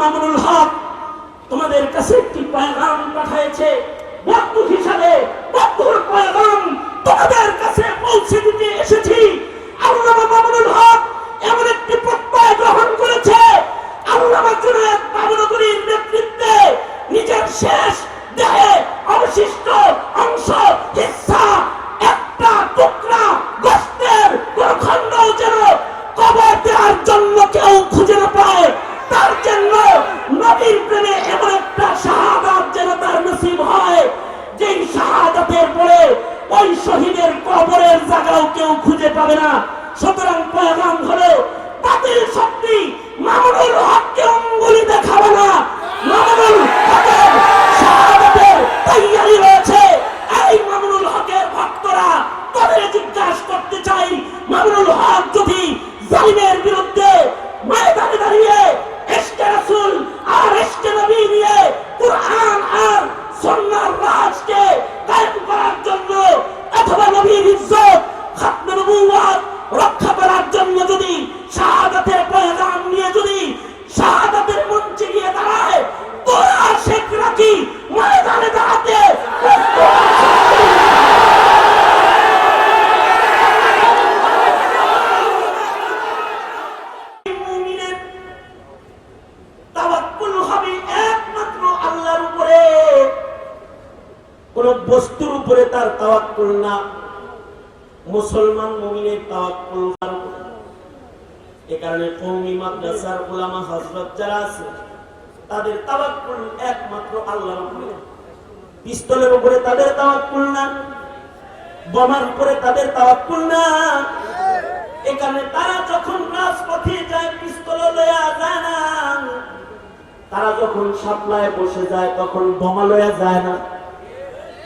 মামুনুল হক তোমাদের কাছে একটি পয়গাম পাঠিয়েছে। বন্ধু হিসাবে বন্ধুর পয়গাম তোমাদের কাছে পৌঁছে দিতে এসেছি। আল্লামা মামুনুল হক এমন একটি প্রত্যয় গ্রহণ করেছে। আল্লামা জুনায়েদ বাবনগরীর নেতৃত্বে নিজের শেষ দেহে অবশিষ্ট অংশ পাবে না। সুতরাং পয়গাম হলো বাতিল শক্তি মামুনুল হককে মাদ্রাসার উলামা হযরত যারা আছে, তাদের তাওয়াক্কুল একমাত্র আল্লাহর উপরে। পিস্তলের উপরে তাদের তাওয়াক্কুল না, বোমার উপরে তাদের তাওয়াক্কুল না। এখানে তারা যখন রাজপথে যায় পিস্তল লয়া যায় না। তারা যখন সাপ্লায় বসে যায়, তখন বোমা লয়া যায় না।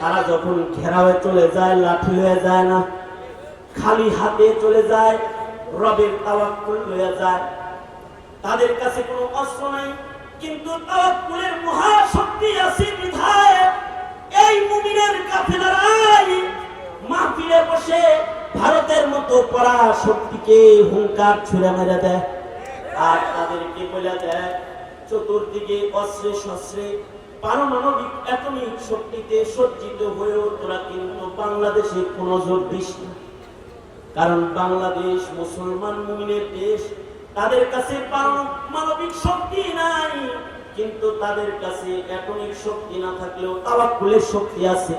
তারা যখন ঘেরাওয়ে চলে যায়, লাঠি লয়ে যায় না। খালি হাতে চলে যায়, রবের তাওয়াক্কুল লয়ে যায়। তাদের কাছে কোনো অস্ত্র নাই। কিন্তু তাওয়াক্কুলের মহাশক্তি আছে বিধায় এই মুমিনের কাফেলারাই মাহফিলে বসে ভারতের মতো পড়া শক্তিকে হুঙ্কার ছুঁড়ে মেরে দেয়। আর তাদেরকে বলে দেয়, চতুর্দিকে অস্ত্রে শস্ত্রে পারমাণবিক অ্যাটমিক শক্তিতে সজ্জিত হয়েও তোরা কিন্তু বাংলাদেশে কোনো জোর দিস না। কারণ বাংলাদেশ মুসলমান মুমিনের দেশ তাদের কাছে মানবিক শক্তি নাই। কিন্তু তাদের কাছে অ্যাটমিক শক্তি না থাকলেও তাওয়াক্কুলের শক্তি আছে।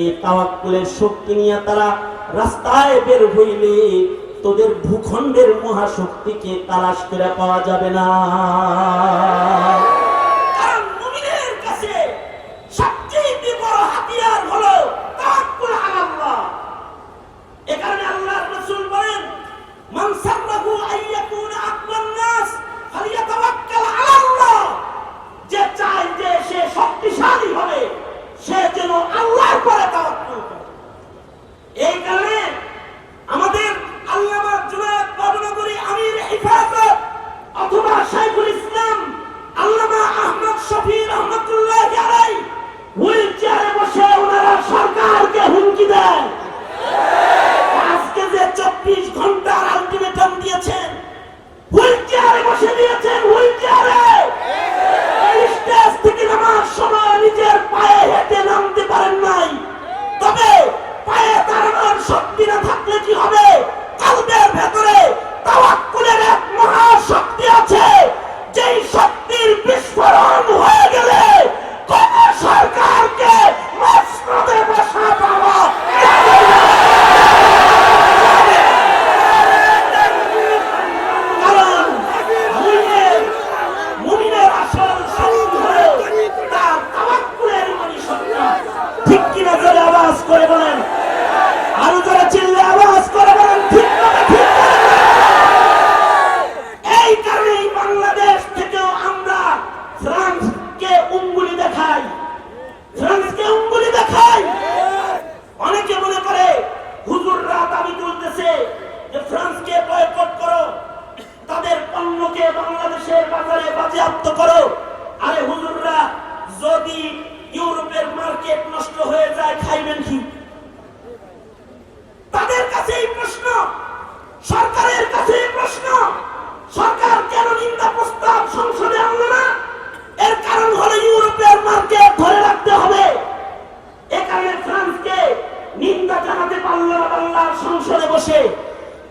এই তাওয়াক্কুলের শক্তি নিয়ে তারা রাস্তায় বের হইলে তোদের ভূখণ্ডের মহাশক্তিকে তালাশ করে পাওয়া যাবে না কারণ মুমিনের কাছে সবচেয়ে বড় হাতিয়ার হলো তাওয়াক্কুল আলাল্লাহ এ কারণে আল্লাহর রাসূল বলেন মান সাররাহু আইয়াকুনা আকবান নাস ফালিয়াতাওয়াক্কাল আলাল্লাহ যে চায় যে সে শক্তিশালী হবে সে যেন আল্লাহর পরে তাওয়াক্কুল করে এই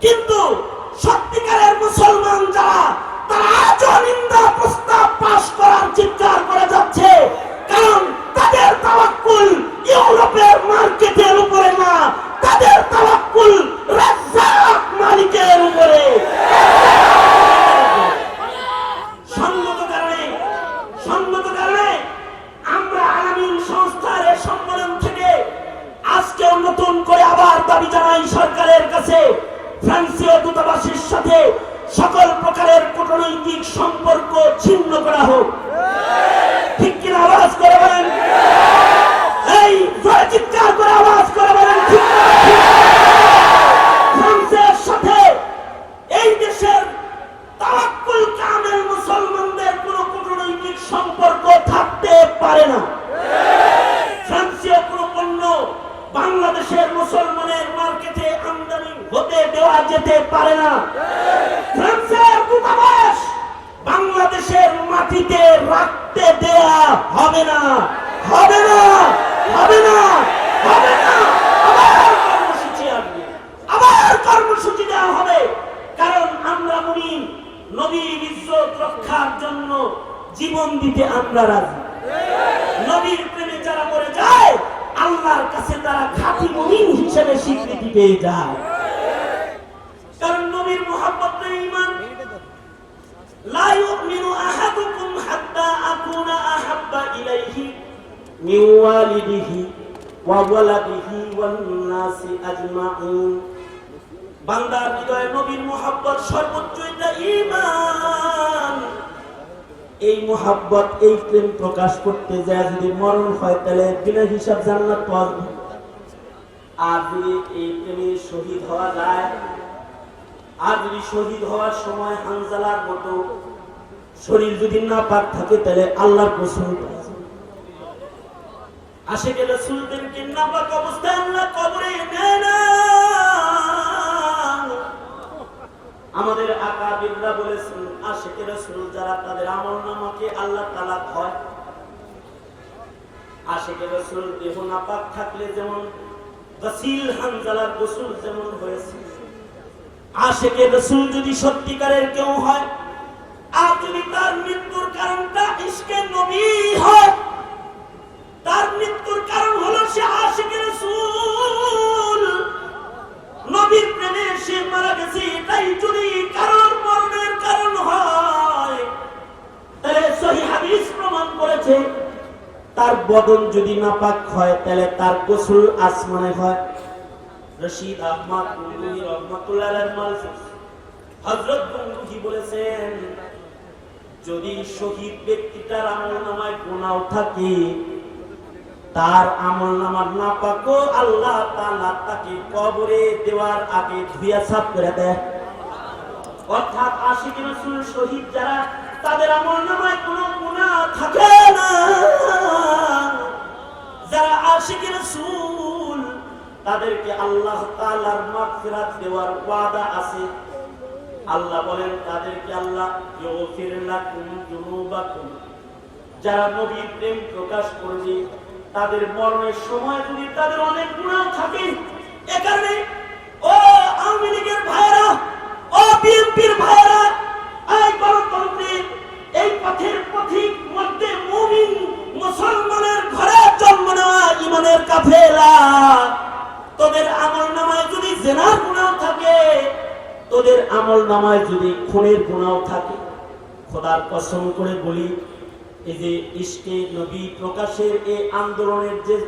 কিন্তু সম্পর্ক ছিন্ন করা হোক। ঠিক কিনা আওয়াজ করে বলেন? এই চিৎকার করে আওয়াজ করে বলেন, ঠিক? ফ্রান্সের সাথে এই দেশের তাওয়াক্কুল কামেল মুসলমানদের কোনো কূটনৈতিক সম্পর্ক থাকতে পারে না। ফ্রান্সীয় কোনো পণ্য বাংলাদেশের মুসলমানের মার্কেটে আমদানি হতে দেওয়া যেতে পারে না ফ্রান্সের দূতাবাস বাংলাদেশের মাটিতে রাখতে দেয়া হবে না। হবে না হবে না হবে না। আবার কর্মসূচি আসবে। আবার কর্মসূচি দেওয়া হবে। কারণ আমরা মনি নবীর ইজ্জত রক্ষার জন্য জীবন দিতে আমরা রাজি। নবীর প্রেমে যারা মরে যায়, আল্লাহর কাছে তারা খাঁটি মুমিন হিসেবে স্বীকৃতি পেয়ে যায়। ওয়ালাদিহি ওয়ান নাসি আজমাইন বান্দার হৃদয়ে নবীর মোহাব্বত সর্বোচ্চ এটা এই মোহাব্বত, এই প্রেম প্রকাশ করতে যায় যদি মরণ হয়, তাহলে বিনা হিসাব জান্নাত পাওয়া আর যদি এই প্রেমে শহীদ হওয়া যায়, আর যদি শহীদ হওয়ার সময় হানজালার মতো শরীর যদি না থাকে, তাহলে আল্লাহর গোসল আশে গেলে সুলতানকে না পাক অবস্থায় আল্লাহ কবরে নেয় না। আমাদের আকাবিররা বলেছেন আশেকের রসুল যারা তাদের আমল নামাকে আল্লাহ তালা হয় আশেকের রসুল দেহ নাপাক থাকলে যেমন গাসিল হানজালার গোসল যেমন হয়েছে। আশেকের রসুল যদি সত্যিকারের কেউ হয়, আর যদি তার মৃত্যুর কারণটা ইসকে নবী হয় তার মৃত্যুর কারণ হলো সে আশেকের রসুল। নবীর প্রেমে সে মারা গেছে এটাই যদি কারোর মরণের কারণ হয়, তাহলে সহি হাদিস প্রমাণ করেছে, তার বদন যদি নাপাক হয়, তাহলে তার গোসল আসমানে হয়। রশিদ আহমদ গঙ্গুহি রহমাতুল্লাহ মালফুজ হযরত গঙ্গুহি বলেছেন, যদি শহীদ ব্যক্তিটার আমল নামায় গুনাহ থাকে তার আমল নামার না পাকো আল্লাহ তাআলা তাকে কবরে দেওয়ার আগে ধুইয়া সাফ করে দেয়। অর্থাৎ আশিক রাসূল শহীদ যারা, তাদের আমল নামায় কোনো গুনাহ থাকে না। যারা আশিক রাসূল, তাদেরকে আল্লাহ তাআলার মাগফিরাত দেওয়ার ওয়াদা আছে। আল্লাহ বলেন, তাদেরকে আল্লাহ ইগফির লাকুম যারা নবীর প্রেম প্রকাশ করবে তাদের মরণের সময় যদি তাদের অনেক গুণাও থাকে, এ কারণে ও আওয়ামী লীগের ভাইয়েরা, ও বিএনপির ভাইয়েরা, এই গণতন্ত্রের এই পথের পথিক মধ্যে মুমিন মুসলমানের ঘরে জন্ম নেওয়া ইমানের কাফেলা। তোদের আমল নামায় যদি জেনার গুণাও থাকে, তোদের আমল নামায় যদি খুনের গুণাও থাকে, খোদার কসম করে বলি এই যে ইস্কে নবী প্রকাশের এই আন্দোলনের যে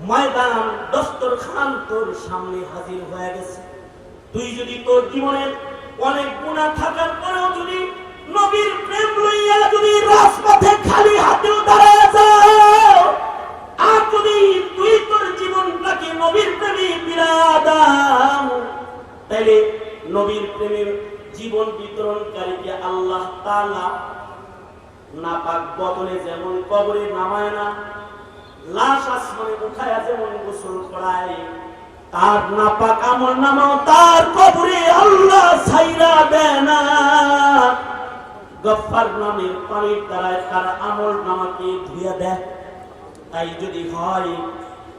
ময়দান দস্তর খান তোর সামনে হাজির হয়ে গেছে। তুই যদি তোর জীবনের অনেক গুণা থাকার পরেও যদি নবীর প্রেম লইয়া যদি রাজপথে খালি হাতেও দাঁড়ায় আর যদি তুই তোর জীবনটাকে নবীর প্রেমে দাও তাইলে নবীর প্রেমের জীবন বিতরণকারীকে আল্লাহ তাআলা নাপাক বদলে যেমন কবরে নামায় না, লাশ আসমানে উঠায়া যেমন গোসল করায়, তার নাপাক আমল নামাও তার কবরে আল্লাহ ছাইরা দেয় না। গফার নামের পানির দ্বারায় তার আমল নামাকে ধুইয়া দেয়। তাই যদি হয়,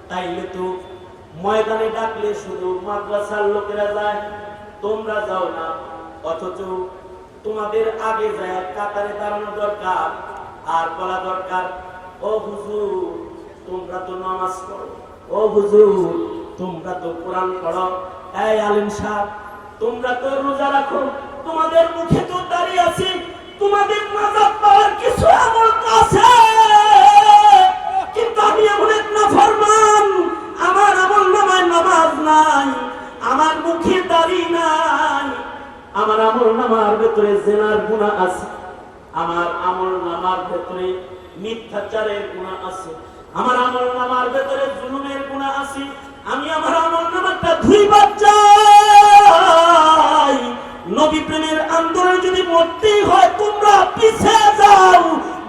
তাইলে তো ময়দানে ডাকলে শুধু মাদ্রাসার লোকেরা যায়, তোমরা যাও না, অথচ তোমাদের আগে যায় কাতারে দাঁড়ানো দরকার, আর বলা দরকার, ও হুজুর, তোমরা তো নামাজ পড়ো। ও হুজুর, তোমরা তো কোরআন পড়ো। এই আলিম সাহ তোমরা তো রোজা রাখো। তোমাদের মুখে তো দাঁড়িয়ে আছি। তোমাদের নাজাত পাওয়ার কিছু আমল তো আছে। কিন্তু আমি এমন এক নাফরমান, আমার আমল নামায় নামাজ নাই, আমার মুখে দাঁড়িয়ে নাই। আমার আমল নামার ভেতরে জেনার গুণা আছে। আমার আমল নামার ভেতরে মিথ্যাচারের গুণা আছে। আমার আমল নামার ভেতরে জুলুমের গুণা আছে। আমি আমার আমল নামারটা ধুই বাচ্চাই নবী প্রেমের আন্দোলন যদি মরতেই হয়, তোমরা পিছে যাও।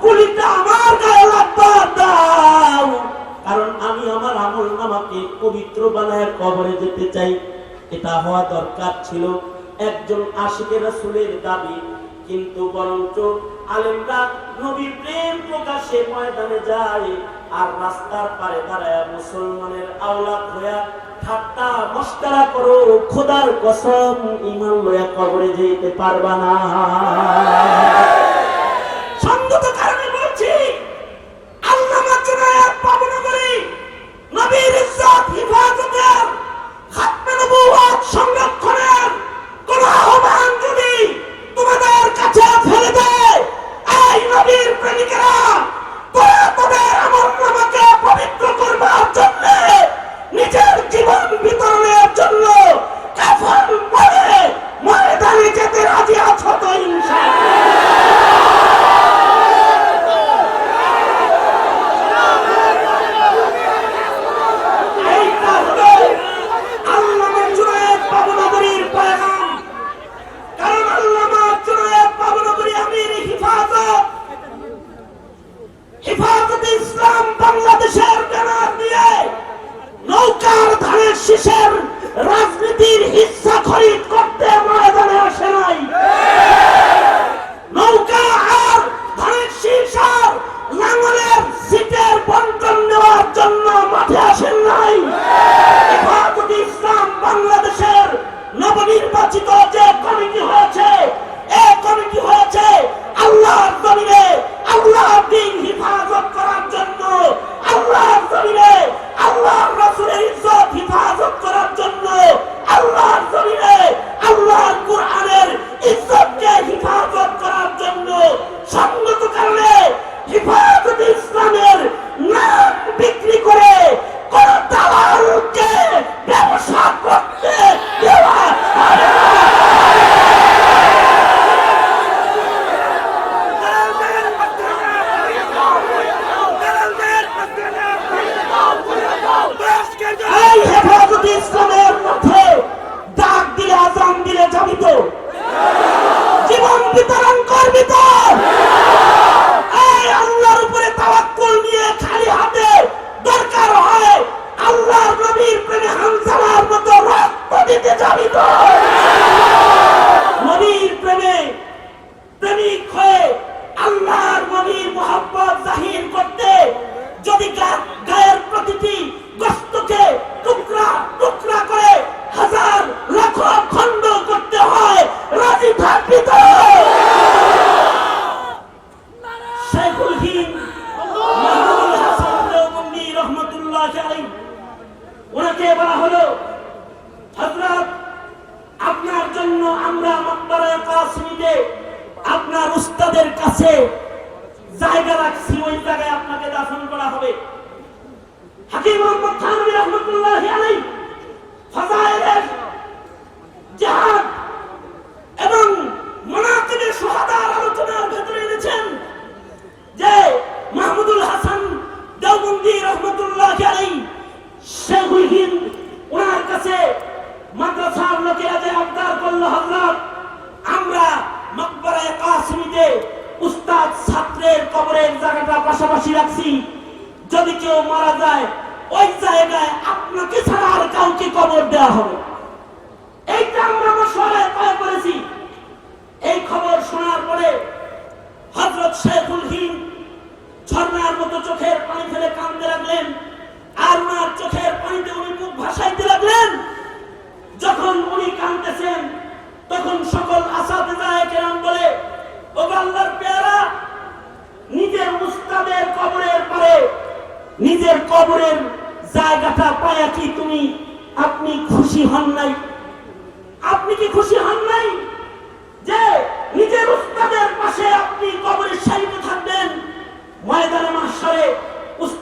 গুলিটা আমার গায়ে লাগবা, দাও। কারণ আমি আমার আমল নামাকে পবিত্র বানায় কবরে যেতে চাই। এটা হওয়া দরকার ছিল। একজন আশিকে রাসুলের দাবি, কিন্তু বরঞ্চ আলেমরা নবীর প্রেম প্রকাশে ময়দানে যায় আর রাস্তার পারে দাঁড়ায় মুসলমানের আওলাদ হইয়া ঠাট্টা মস্কারা করো, খোদার কসম ইমান লয়া কবরে যেতে পারবা না।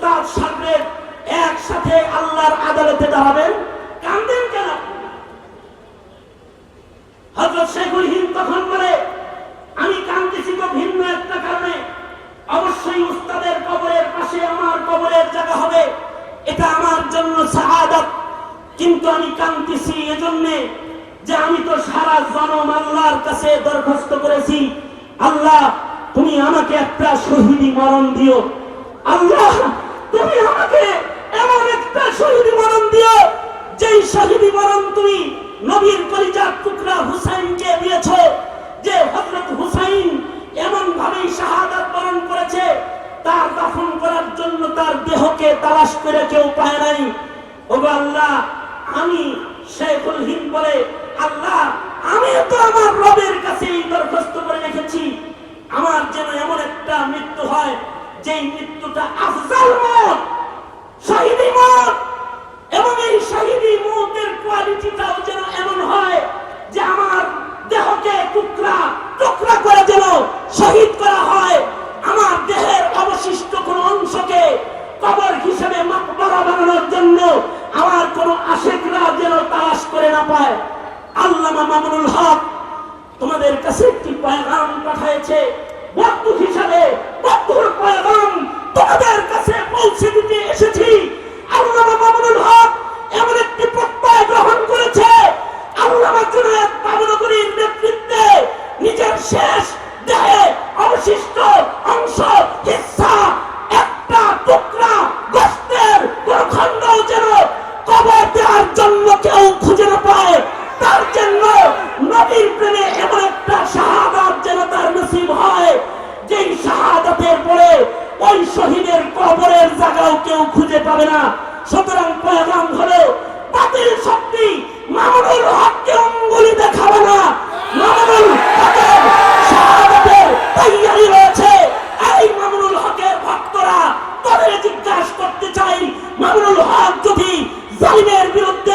উস্তাদ সাহেবের একসাথে আল্লাহর আদালতে দাঁড়াবেন কান্দেন কেন? হজরত শেখুল হিন্দ তখন বলে, আমি কান্দিছি তো ভিন্ন একটা কারণে। অবশ্যই উস্তাদের কবরের পাশে আমার কবরের জায়গা হবে। এটা আমার জন্য শাহাদাত। কিন্তু আমি কান্দিছি এজন্যে যে আমি তো সারা জনম আল্লাহর কাছে দরখাস্ত করেছি। আল্লাহ, তুমি আমাকে একটা শহীদি মরণ দিও। আল্লাহ তুমি আমাকে অবশিষ্ট অংশ হিস্সা একটা টুকরা গোস্তের কোন খণ্ড যেন কবর দেওয়ার জন্য কেউ খুঁজে না পায়। তার জন্য নবীর প্রেমে এমন একটা শাহাদাত যেন তার নসিব হয়, যেই শাহাদাতের পরে ওই শহীদের কবরের জায়গাও কেউ খুঁজে পাবে না। সুতরাং পয়গাম হলো, বাতিল শক্তি মামুনুল হককে অঙ্গুলি দেখাবে না। মামুনুল তৈয়ারি রয়েছে। এই মামুনুল হকের ভক্তরা তাদের জিজ্ঞাসা করতে চাই, মামুনুল হক যদি জালিমের বিরুদ্ধে